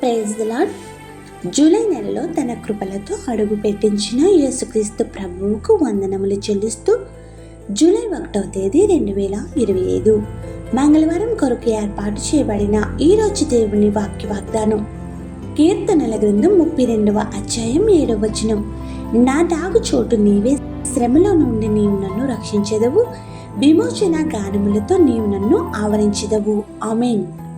Praise the July నెలలో తన కృపలతో అడుగు పెట్టించిన యేసుక్రీస్తు ప్రభువుకు వందనములు చెల్లిస్తూ జూలై ఒకటవ తేదీ రెండు వేల ఇరవై ఐదు మంగళవారం కొరకు ఏర్పాటు చేయబడిన ఈరోజు దేవుని వాక్య వాగ్దానం కీర్తనల గ్రంథం ముప్పై రెండవ అధ్యాయం ఏడవ వచనం. నా దాగు చోటు నీవే శ్రమలో నుండి నీవు నన్ను రక్షించెదవు. విమోచన గానములతో నీవు నన్ను ఆవరించెదవు. ఆమెన్.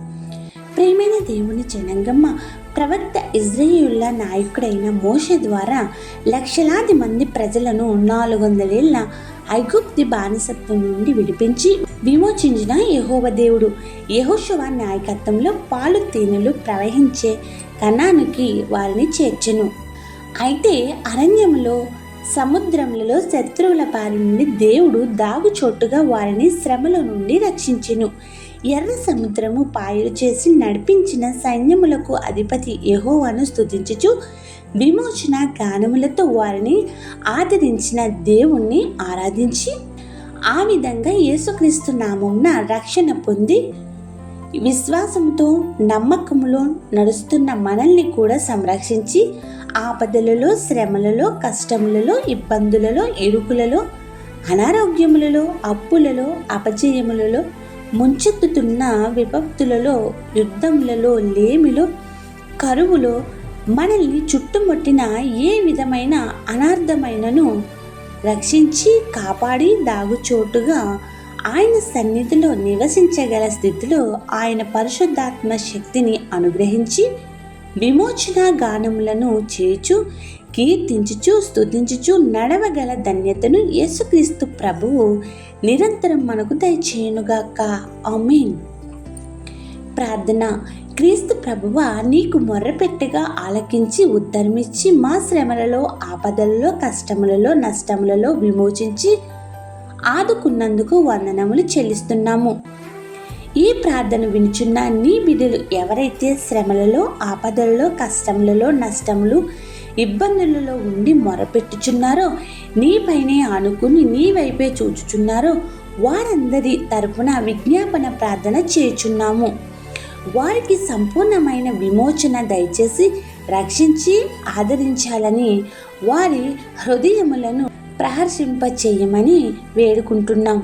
ప్రేమైన దేవుని జనంగమ్మ ప్రవక్త ఇజ్రాయిల్ల నాయకుడైన మోష ద్వారా లక్షలాది మంది ప్రజలను నాలుగు వందలేళ్ళ ఐగుప్తి బానిసత్వం నుండి విడిపించి విమోచించిన యహోవ దేవుడు. యహోశవ నాయకత్వంలో పాలు తేనెలు ప్రవహించే కణానికి వారిని చేర్చెను. అయితే అరణ్యంలో సముద్రములలో శత్రువుల పారి నుండి దేవుడు దాగుచోటుగా వారిని శ్రమల నుండి రక్షించెను. ఎర్ర సముద్రము పాయలు చేసి నడిపించిన సైన్యములకు అధిపతి యహోవాను స్తుతించుచు విమోచన గానములతో వారిని ఆదరించిన దేవుణ్ణి ఆరాధించి ఆ విధంగా యేసుక్రీస్తు నామంన రక్షణ పొంది విశ్వాసంతో నమ్మకములో నడుస్తున్న మనల్ని కూడా సంరక్షించి ఆపదలలో శ్రమలలో కష్టములలో ఇబ్బందులలో ఇరుకులలో అనారోగ్యములలో అప్పులలో అపజయములలో ముంచెత్తుతున్న విపత్తులలో యుద్ధములలో లేమిలో కరువులో మనల్ని చుట్టుముట్టిన ఏ విధమైన అనార్థమైనను రక్షించి కాపాడి దాగుచోటుగా ఆయన సన్నిధిలో నివసించగల స్థితిలో ఆయన పరిశుద్ధాత్మ శక్తిని అనుగ్రహించి విమోచన గానములను చేచు కీర్తించుచు స్తుతించుచు నడవగల ధన్యతను యేసుక్రీస్తు ప్రభువు నిరంతరం మనకు దయచేయునుగాక. అమీన్ ప్రార్థన. క్రీస్తు ప్రభువ నీకు మొర్రపెట్టగా ఆలకించి ఉత్తరమిచ్చి మా శ్రమలలో ఆపదలలో కష్టములలో నష్టములలో విమోచించి ఆదుకున్నందుకు వందనములు చెల్లిస్తున్నాము. ఈ ప్రార్థన వినుచున్న నీ బిడ్డలు ఎవరైతే శ్రమలలో ఆపదలలో కష్టములలో నష్టములు ఇబ్బందులలో ఉండి మొరపెట్టుచున్నారో నీపైనే ఆనుకుని నీ వైపే చూచుచున్నారో వారందరి తరపున విజ్ఞాపన ప్రార్థన చేయుచున్నాము. వారికి సంపూర్ణమైన విమోచన దయచేసి రక్షించి ఆదరించాలని వారి హృదయములను ప్రహర్షింపచేయమని వేడుకుంటున్నాం.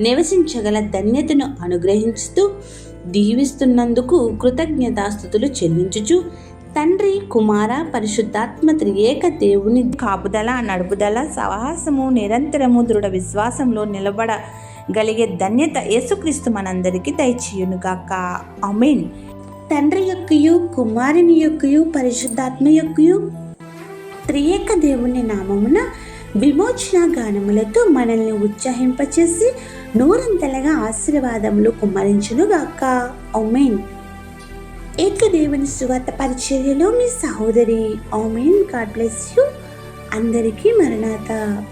నివసించగల ధన్యతను అనుగ్రహిస్తూ దీవిస్తున్నందుకు కృతజ్ఞతాస్థుతులు చెల్లించుచు తండ్రి కుమార పరిశుద్ధాత్మ త్రియేక దేవుని కాపుదల నడుపుదల సహవాసము నిరంతరము దృఢ విశ్వాసంలో నిలబడగలిగే ధన్యత యేసుక్రీస్తు మనందరికీ దయచేయునుగాక. అమీన్ తండ్రి యొక్కయు కుమారుని యొక్కయు పరిశుద్ధాత్మ యొక్కయు త్రియేక దేవుని నామమున విమోచన గానములతో మనల్ని ఉత్సాహింపచేసి నూరంతలగా ఆశీర్వాదములు కుమ్మరించునుగాక. ఒమేన్ ఏక దేవుని సువార్త పరిచర్యలో మీ సహోదరి ఓమెన్ గాడ్ బ్లెస్ యూ. అందరికీ మరణాత.